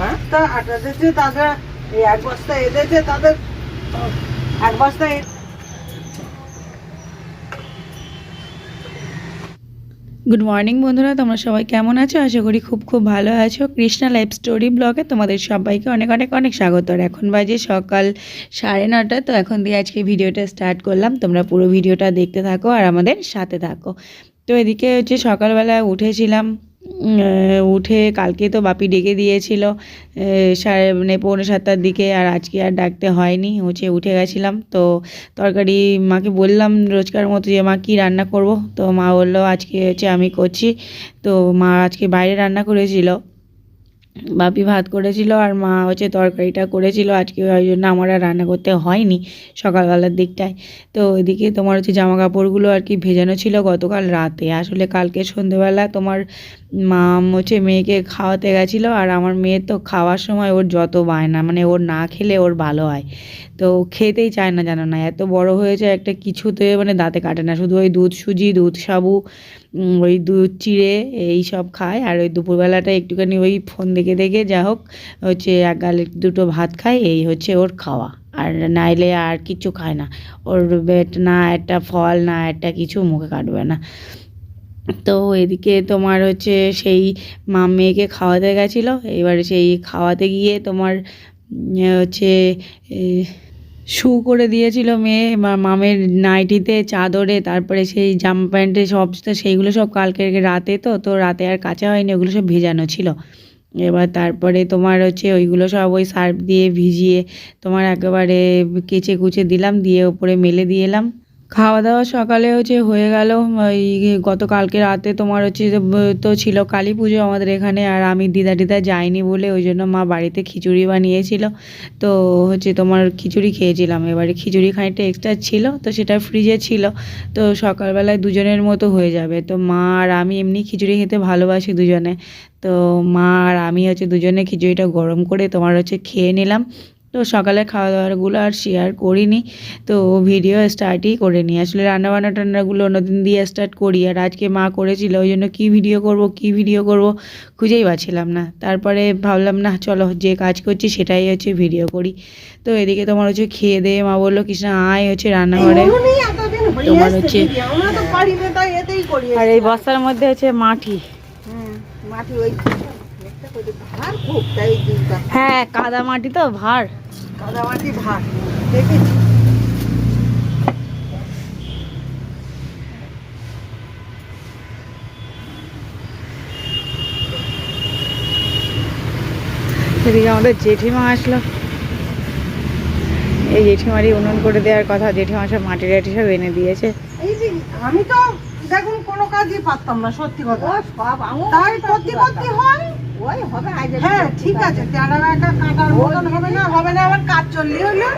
হ্যাঁ? তা তাদের এক বস্তা তাদের এক বস্তা গুড মর্নিং বন্ধুরা, তোমরা সবাই কেমন আছো? আশা করি খুব খুব ভালো আছো। কৃষ্ণা লাইফ স্টোরি ব্লগে তোমাদের সবাইকে অনেক অনেক অনেক স্বাগত। আর এখন বাজে সকাল সাড়ে নটা, তো এখন দিয়ে আজকে ভিডিওটা স্টার্ট করলাম। তোমরা পুরো ভিডিওটা দেখতে থাকো আর আমাদের সাথে থাকো। তো এদিকে হচ্ছে সকালবেলা উঠেছিলাম উঠে কালকে তো বাপি ডেকে দিয়েছিল সাড়ে মানে পৌনে সাতটার দিকে, আর আজকে আর ডাকতে হয়নি হচ্ছে উঠে গেছিলাম, তো তরকারি মাকে বললাম রোজকার মতো যে, মা, কী রান্না করব? তো মা বলল, আজকে হচ্ছে আমি করছি। তো মা আজকে বাইরে রান্না করেছিল বাপি ভাত করেছিল আর মা হচ্ছে তরকারিটা করেছিল আজকে ওই জন্য আমার আর রান্না করতে হয়নি সকালবেলার দিকটায়। তো ওইদিকে তোমার হচ্ছে জামা কাপড়গুলো আর কি ভেজানো ছিল গতকাল রাতে। আসলে কালকে সন্ধেবেলা তোমার মা হচ্ছে মেয়েকে খাওয়াতে গেছিল আর আমার মেয়ে তো খাওয়ার সময় ওর যত বায়না মানে ওর না খেলে ওর ভালো হয়। তো খেতেই চায় না জানো না, এত বড় হয়েছে একটা কিছুতে মানে দাঁতে কাটে না। শুধু ওই দুধ সুজি, দুধ সাবু ওই দুধ চিড়ে এই সব খায়। আর ওই দুপুরবেলাটা একটুখানি ওই ফোন দেখে দেখে যা হোক, হচ্ছে এক গালে দুটো ভাত খায়, এই হচ্ছে ওর খাওয়া। আর নাইলে আর কিছু খায় না। ওর না একটা ফল, না একটা কিছু, মুখে কাটবে না। তো এদিকে তোমার হচ্ছে সেই মা মেয়েকে খাওয়াতে গেছিল। এবারে সেই খাওয়াতে গিয়ে তোমার হচ্ছে শু করে দিয়েছিল মেয়ে মামের নাইটিতে, চাদরে, তারপরে সেই জাম প্যান্টে সব সেইগুলো সব কালকে রাতে তো তো রাতে আর কাঁচা হয়নি, ওগুলো সব ভেজানো ছিল। এবার তারপরে তোমার হচ্ছে ওইগুলো সব ওই সার্ফ দিয়ে ভিজিয়ে তোমার একেবারে কেচে কুচে দিলাম, দিয়ে ওপরে মেলে দিয়ে এলাম। খাওয়া দাওয়া সকালে হচ্ছে হয়ে গেল, ওই গতকালকে রাতে তোমার হচ্ছে তো ছিল কালী পুজো আমাদের এখানে, আর আমি দিদা দিদা যাইনি বলে ওই জন্য মা বাড়িতে খিচুড়ি বানিয়েছিল। তো হচ্ছে তোমার খিচুড়ি খেয়েছিলাম, এবারে খিচুড়ি খানিকটা এক্সট্রা ছিল, তো সেটা ফ্রিজে ছিল। তো সকালবেলায় দুজনের মতো হয়ে যাবে, তো মা আর আমি এমনি খিচুড়ি খেতে ভালোবাসি দুজনে। তো মা আর আমি হচ্ছে দুজনে খিচুড়িটা গরম করে তোমার হচ্ছে খেয়ে নিলাম। তো সকালে খাওয়া দাওয়াগুলো আর শেয়ার করিনি। তো ভিডিও স্টার্টই করিনি আসলে রান্নাবান্না টান্নাগুলো অন্যদিন দিয়ে স্টার্ট করি। আর আজকে মা করেছিল ওই জন্য কী ভিডিও করব কী ভিডিও করব খুঁজেই পাচ্ছিলাম না। তারপরে ভাবলাম না চলো যে কাজ করছি সেটাই হচ্ছে ভিডিও করি। তো এদিকে তোমার হচ্ছে খেয়ে দিয়ে মা বলল কৃষ্ণা আয় হচ্ছে রান্নাঘরে। তোমার হচ্ছে- করি। আর এই বস্তার মধ্যে হচ্ছে মাটি। ওই করে হ্যাঁ কাদা মাটি তো ভার। কাদা মাটি ভার দেখেছি। এদিকে আমাদের জেঠিমা আসলো। এই জেঠিমারই উনুন করে দেওয়ার কথা জেঠিমা সব মাটি টাটি সব এনে দিয়েছে। আমি তো দেখুন কোনো কাজই পারতাম না সত্যি কথা। তাই করতে করতে হয়। হবে হ্যাঁ ঠিক আছে তেরা একা কাটার মতন হবে না হবে না আবার কাজ চললে হলো।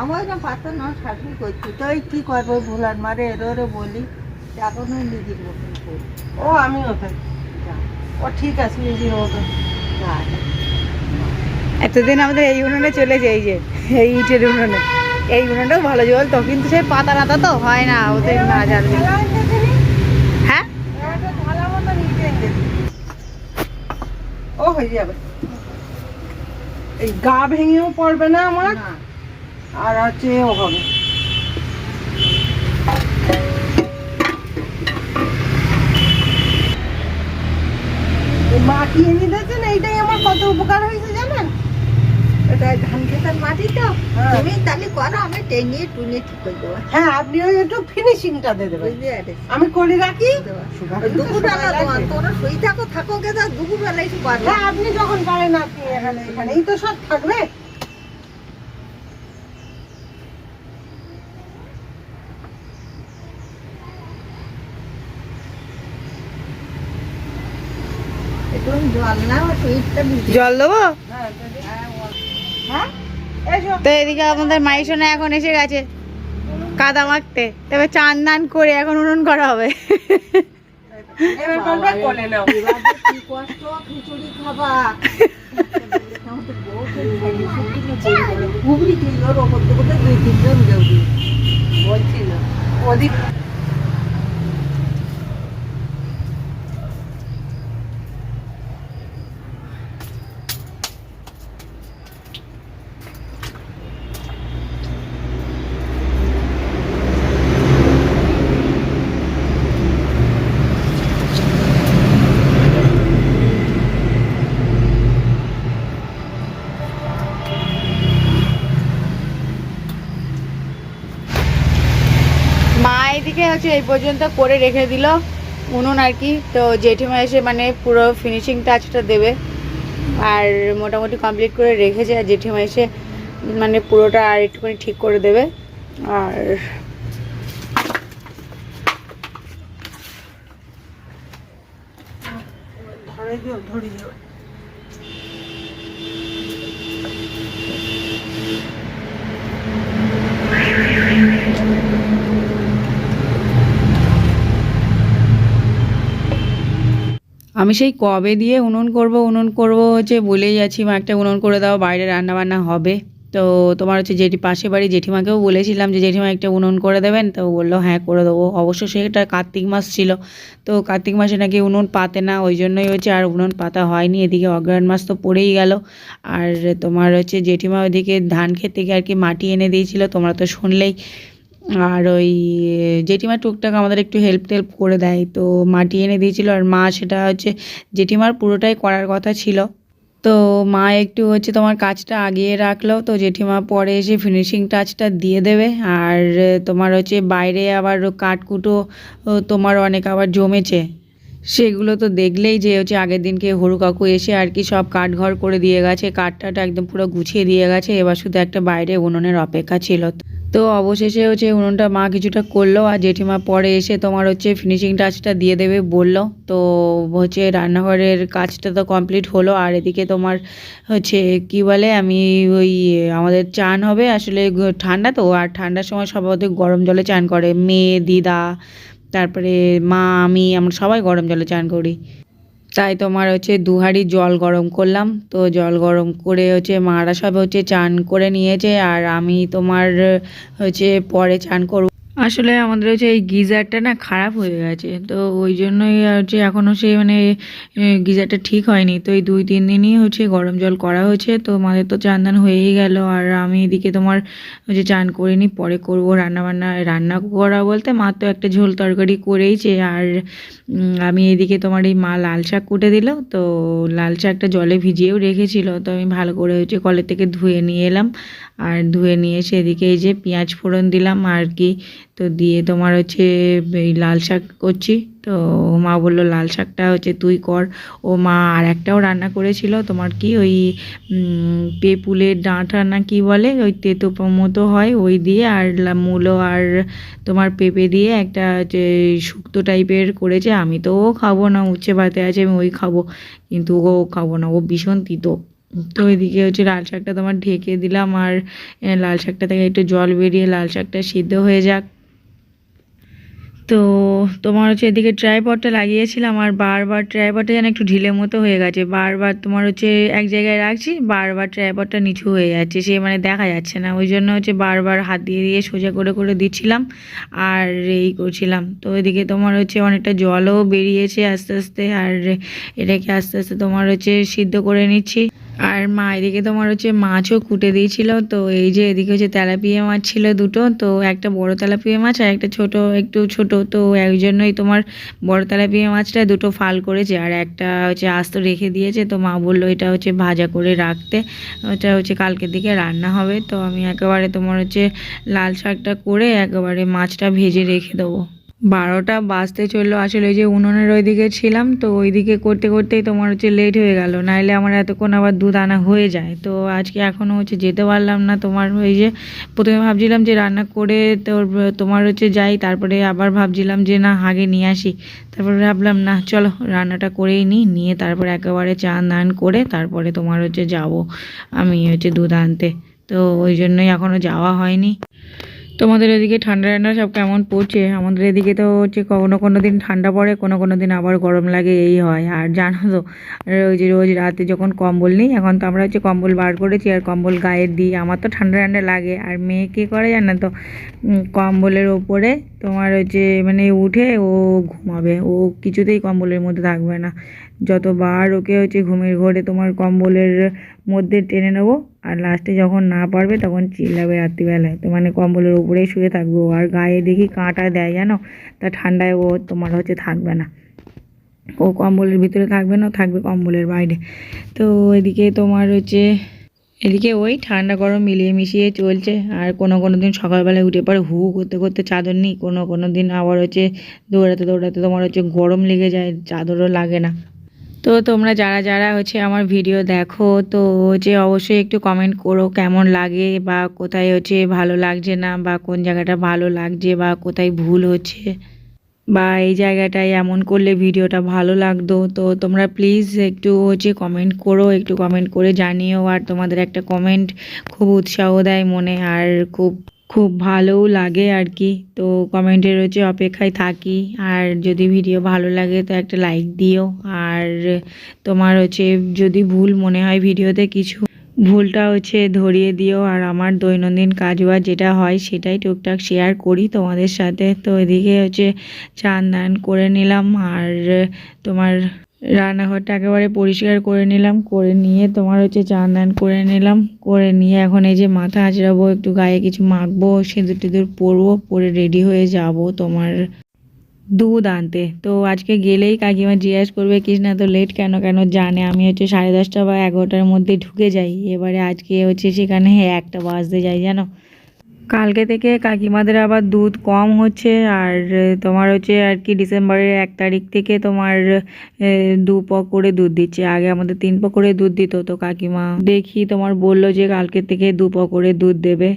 আমার না পাতা না শাশুড়ি করছি। তো এই কি করব ভুলার মারে এরো বলি। এখনও নিজের মতন করি ও আমিও তাই ও ঠিক আছে নিজের মতন। এতদিন আমাদের এই উনুনে চলে যাই যে এই ইটের উনুনে। এই উনুনটাও ভালো জল তো কিন্তু সেই পাতা রাতা তো হয় না ওদের না জানবে হ্যাঁ ও হয়ে যাবে। এই গা ভেঙেও পড়বে না আমার। আর হচ্ছে ও হবে। মা মাটি এনে দিয়েছেন? এইটাই আমার কত উপকার হয়েছে এটা ধান খেতের মাটি তো। তুমি তাহলে করো আমি টেনিয়ে টুনিয়ে ঠিক করে দেবো। হ্যাঁ আপনি ওই একটু ফিনিশিংটা দিয়ে দেবেন। আমি করে রাখি। দুপুরবেলা তোমার তোরা থাকো থাকো কে তা দুপুরবেলা একটু পারবে হ্যাঁ আপনি যখন পারেন আপনি এখানে এখানেই তো সব থাকবে। জল না জল দেবো? তো এদিকে আমাদের মাইশোনা এখন এসে গেছে কাদা মাখতে। তবে চান দান করে এখন উনুন করা হবে। এবার তোমরা কোলে নাও এবার যে কি কষ্ট খিচুড়ি খাবা আমাদের বউ তো খাইনি, শুকিয়ে পড়ে গেল। ঘুগনি কিনলো, ওর ওপর থেকে হচ্ছে এই পর্যন্ত করে রেখে দিল। উনুন আর কি। তো জেঠিমা এসে মানে পুরো ফিনিশিং টাচটা দেবে। আর মোটামুটি কমপ্লিট করে রেখেছে। আর জেঠিমা এসে মানে পুরোটা আর একটুখানি ঠিক করে দেবে। আর ধরে দিও ধরে দিও। আমি সেই কবে দিয়ে উনুন করব উনুন করব হচ্ছে বলেই যাচ্ছি, মা, একটা উনুন করে দাও, বাইরে রান্না বান্না হবে। তো তোমার হচ্ছে জেঠি পাশে বাড়ি জেঠিমাকেও বলেছিলাম যে, জেঠিমা, একটা উনুন করে দেবেন? তো বলল হ্যাঁ করে দেবো। অবশ্য সেটা কার্তিক মাস ছিল। তো কার্তিক মাসে নাকি উনুন পাতে না, ওই জন্যই হচ্ছে আর উনুন পাতা হয়নি। এদিকে অগ্রহায়ণ মাস তো পড়েই গেল। আর তোমার হচ্ছে জেঠিমা ওইদিকে ধান ক্ষেত থেকে আর কি মাটি এনে দিয়েছিল, তোমরা তো শুনলেই। আর ওই জেঠিমা টুকটাক আমাদের একটু হেল্প টেল্প করে দেয়। তো মাটি এনে দিয়েছিল আর মা সেটা হচ্ছে জেঠিমার পুরোটাই করার কথা ছিল। তো মা একটু হচ্ছে তোমার কাজটা আগিয়ে রাখল। তো জেঠিমা পরে এসে ফিনিশিং টাচটা দিয়ে দেবে। আর তোমার হচ্ছে বাইরে আবার কাঠকুটো তোমার অনেক আবার জমেছে। সেগুলো তো দেখলেই যে হচ্ছে আগের দিনকে হরু কাকু এসে আর কি সব কাঠ ঘর করে দিয়ে গেছে। কাঠটাটা একদম পুরো গুছিয়ে দিয়ে গেছে। এবার শুধু একটা বাইরে উনুনের অপেক্ষা ছিল। তো অবশেষে হচ্ছে উনুনটা মা কিছুটা করল আর জেঠিমা পরে এসে তোমার হচ্ছে ফিনিশিং টাচটা দিয়ে দেবে বলল। তো হচ্ছে রান্নাঘরের কাজটা তো কমপ্লিট হলো আর এদিকে তোমার হচ্ছে কি বলে আমি ওই আমাদের চান হবে আসলে ঠান্ডা তো আর ঠান্ডার সময় সবাই গরম জলে চান করে। মেয়ে, দিদা, তারপরে মা, আমি আমরা সবাই গরম জলে চান করি। তাই তোমার হচ্ছে দু হাঁড়ি জল গরম করলাম। তো জল গরম করে হচ্ছে মারা সব হচ্ছে চান করে নিয়েছে, আর আমি তোমার হচ্ছে পরে চান করব। আসলে আমাদের হচ্ছে এই গিজারটা না খারাপ হয়ে গেছে, তো ওই জন্যই হচ্ছে এখনও সেই মানে গিজারটা ঠিক হয়নি। তো এই দুই, তিন দিনই হচ্ছে গরম জল করা হয়েছে, তো আমাদের তো চান দান হয়েই গেল। আর আমি এদিকে তোমার হচ্ছে চান করে করিনি পরে করব রান্না বান্না রান্না করা বলতে মা তো একটা ঝোল তরকারি করেইছে। আর আমি এদিকে তোমার এই মা লাল শাক কুটে দিল, তো লাল শাকটা জলে ভিজিয়েও রেখেছিল। তো আমি ভালো করে হচ্ছে কলের থেকে ধুয়ে নিয়ে এলাম। আর ধুয়ে নিয়ে সেদিকে এই যে পেঁয়াজ ফোড়ন দিলাম আর কি। তো দিয়ে তোমার হচ্ছে এই লাল শাক করছি। তো মা বলল, লাল শাকটা হচ্ছে তুই কর। ও মা আর একটাও রান্না করেছিল তোমার কি ওই পেপুলের ডাঁটা না কি বলে? ওই তেতো মতো হয় ওই দিয়ে আর মূলো আর তোমার পেঁপে দিয়ে একটা যে শুক্তো টাইপের করেছে। আমি তো ও খাব না, উচ্ছে ভাতে আছে, আমি ওই খাব। কিন্তু ও খাব না, ও ভীষণ তিতো। তো এদিকে হচ্ছে লাল শাকটা তোমার ঢেকে দিলাম আর লাল শাকটা থেকে একটু জল বেরিয়ে লাল শাকটা সিদ্ধ হয়ে যাক। তো তোমার হচ্ছে এদিকে ট্রাইপডটা লাগিয়েছিলাম আর বারবার ট্রাইপডটা যেন একটু ঢিলে মতো হয়ে গেছে। বারবার তোমার হচ্ছে এক জায়গায় রাখছি, বারবার ট্রাইপডটা নিচু হয়ে যাচ্ছে, সে মানে দেখা যাচ্ছে না। ওই জন্য হচ্ছে বারবার হাত দিয়ে দিয়ে সোজা করে করে দিচ্ছিলাম আর এই করছিলাম। তো এদিকে তোমার হচ্ছে অনেকটা জলও বেরিয়েছে আস্তে আস্তে আর এটাকে আস্তে আস্তে তোমার হচ্ছে সিদ্ধ করে নিচ্ছি। আর মা, এদিকে তোমার হচ্ছে মাছও কুটে দিয়েছিল, তো এই যে এদিকে হচ্ছে তেলাপিয়া মাছ ছিল দুটো, তো একটা বড় তেলাপিয়া মাছ আর একটা ছোট, একটু ছোট, তো এই জন্যই তোমার বড় তেলাপিয়া মাছটা দুটো ফাল করেছে। আর একটা হচ্ছে আস্ত রেখে দিয়েছে, তো মা বলল এটা হচ্ছে ভাজা করে রাখতে, ওটা হচ্ছে কালকের দিকে রান্না হবে, তো আমি একেবারে তোমার হচ্ছে লাল শাকটা করে একেবারে মাছটা ভেজে রেখে দেবো। বারোটা বাজতে চলল। আসলে ওই যে উনুনের ওইদিকে ছিলাম, তো ওইদিকে করতে করতেই তোমার হচ্ছে লেট হয়ে গেল। নাইলে আমার এতক্ষণ আবার দুধ আনা হয়ে যায়। তো আজকে এখনও হচ্ছে যেতে পারলাম না। তোমার ওই যে প্রথমে ভাবছিলাম যে রান্না করে তোর, তোমার হচ্ছে যাই, তারপরে আবার ভাবছিলাম যে না, আগে নিয়ে আসি। তারপরে ভাবলাম, না, চলো রান্নাটা করেই নিই। নিয়ে তারপরে একেবারে চান দান করে তারপরে তোমার হচ্ছে যাব আমি হচ্ছে দুধ আনতে। তো ওই জন্যই এখনও যাওয়া হয়নি। তোমাদের এদিকে ঠান্ডা ঠান্ডা সব কেমন পড়ছে? আমাদের এদিকে তো হচ্ছে কোনো কোনো দিন ঠান্ডা পড়ে, কোনো কোনো দিন আবার গরম লাগে, এই হয়। আর জানো তো যে রোজ রাতে যখন কম্বল নিই, এখন তো আমরা হচ্ছে কম্বল বার করেছি আর কম্বল গায়ে দিই। আমার তো ঠান্ডা ঠান্ডা লাগে। আর মেয়ে কী করে জানো তো কম্বলের ওপরে তোমার হচ্ছে মানে উঠে ও ঘুমাবে। ও কিছুতেই কম্বলের মধ্যে থাকবে না। যতবার ওকে হচ্ছে ঘুমের ঘরে তোমার কম্বলের মধ্যে টেনে নেব, আর লাস্টে যখন না পারবে তখন চিল্লাবে রাত্রিবেলায়। তো মানে কম্বলের উপরেই শুয়ে থাকবে। আর গায়ে দেখি কাঁটা দেয় জানো? তা ঠান্ডায় ও তোমার হচ্ছে থাকবে না। ও কম্বলের ভিতরে থাকবে না থাকবে কম্বলের বাইরে। তো এদিকে তোমার হচ্ছে, এদিকে ওই ঠান্ডা গরম মিলিয়ে মিশিয়ে চলছে। আর কোনো কোনো দিন সকালবেলায় উঠে হু হু করতে করতে চাদর নিই। কোনো কোনো দিন আবার হচ্ছে দৌড়াতে দৌড়াতে তোমার হচ্ছে গরম লেগে যায়, চাদরও লাগে না। তো তোমরা যারা যারা হচ্ছে আমার ভিডিও দেখো, তো হচ্ছে অবশ্যই একটু কমেন্ট করো কেমন লাগে বা কোথায় হচ্ছে ভালো লাগছে না বা কোন জায়গাটা ভালো লাগছে বা কোথায় ভুল হচ্ছে বা এই জায়গাটায় এমন করলে ভিডিওটা ভালো লাগতো। তো তোমরা প্লিজ একটু হচ্ছে কমেন্ট করো, একটু কমেন্ট করে জানিও আর তোমাদের একটা কমেন্ট খুব উৎসাহ দেয় মনে আর খুব খুব ভালোও লাগে আর কি। তো কমেন্টের হচ্ছে অপেক্ষায় থাকি। আর যদি ভিডিও ভালো লাগে তো একটা লাইক দিও। আর তোমার হচ্ছে যদি ভুল মনে হয় ভিডিওতে কিছু, ভুলটা হচ্ছে ধরিয়ে দিও। আর আমার দৈনন্দিন কাজ বাজ যেটা হয় সেটাই টুকটাক শেয়ার করি তোমাদের সাথে। তো এদিকে হচ্ছে চান দান করে নিলাম। আর তোমার রান্নাঘরটা একেবারে পরিষ্কার করে নিলাম, করে নিয়ে তোমার হচ্ছে চান দান করে নিলাম, করে নিয়ে এখন এই যে মাথা আঁচড়াবো, একটু গায়ে কিছু মাখবো, সিঁদুর টিঁদুর পরবো, পরে রেডি হয়ে যাব তোমার দুধ আনতে। তো আজকে গেলেই কাকিমা জিজ্ঞেস করবে না তো লেট কেন কেন? জানে, আমি হচ্ছে সাড়ে দশটা বা এগারোটার মধ্যে ঢুকে যাই। এবারে আজকে হচ্ছে সেখানে একটা বাজতে যাই, জানো? কালকে থেকে কাকিমাদের আবার দুধ কম হচ্ছে আর তোমার হচ্ছে আর কি ডিসেম্বরের এক তারিখ থেকে তোমার দু প করে দুধ দিচ্ছে। আগে আমাদের তিন প করে দুধ দিত তো কাকিমা। দেখি তোমার বলল যে কালকে থেকে দু করে দুধ দেবে।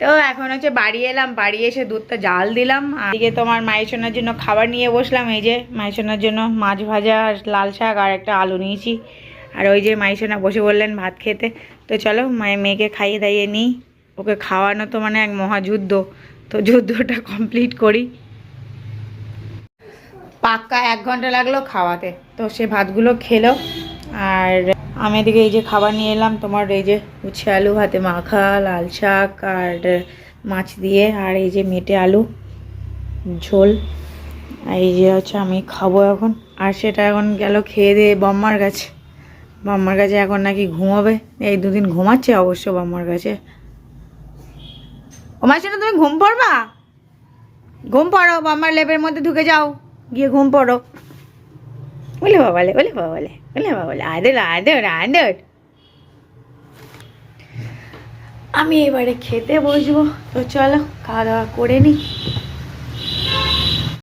তো এখন হচ্ছে বাড়ি এলাম, বাড়ি এসে দুধটা জাল দিলাম। এদিকে তোমার মায়ের সোনার জন্য খাবার নিয়ে বসলাম। এই যে মায়ের সোনার জন্য মাছ ভাজা আর লাল শাক আর একটা আলু নিয়েছি। আর ওই যে মায়ের সোনা বসে বললেন ভাত খেতে। তো চলো মেয়েকে খাইয়ে দাইয়ে নিই। ওকে খাওয়ানো তো মানে এক মহাযুদ্ধ। তো যুদ্ধটা কমপ্লিট করি। পাক্কা এক ঘণ্টা লাগল খাওয়াতে। তো সে ভাতগুলো খেলো। আর আমি এদিকে এই যে খাবার নিয়ে এলাম, তোমার এই যে উচ্ছে আলু হাতে মাখা, লাল শাক আর মাছ দিয়ে, আর এই যে মেটে আলু, ঝোল। এই যে হচ্ছে আমি খাব এখন। আর সেটা এখন গেল খেয়ে দিয়ে বম্মার কাছে। বাম্মার কাছে এখন নাকি ঘুমাবে। এই দুদিন ঘুমাচ্ছে অবশ্য বম্মার কাছে। ওমার সাথে তুমি ঘুম পড়বা? ঘুম পড়ো আমার লেবের মধ্যে ঢুকে যাও, গিয়ে ঘুম পড়ো। বলে বাবালে বলে বাবালে বলে বাবালে, আদর আদর আদর। আমি এবারে খেতে বসবো, তো চলো, খাওয়া দাওয়া করে নিই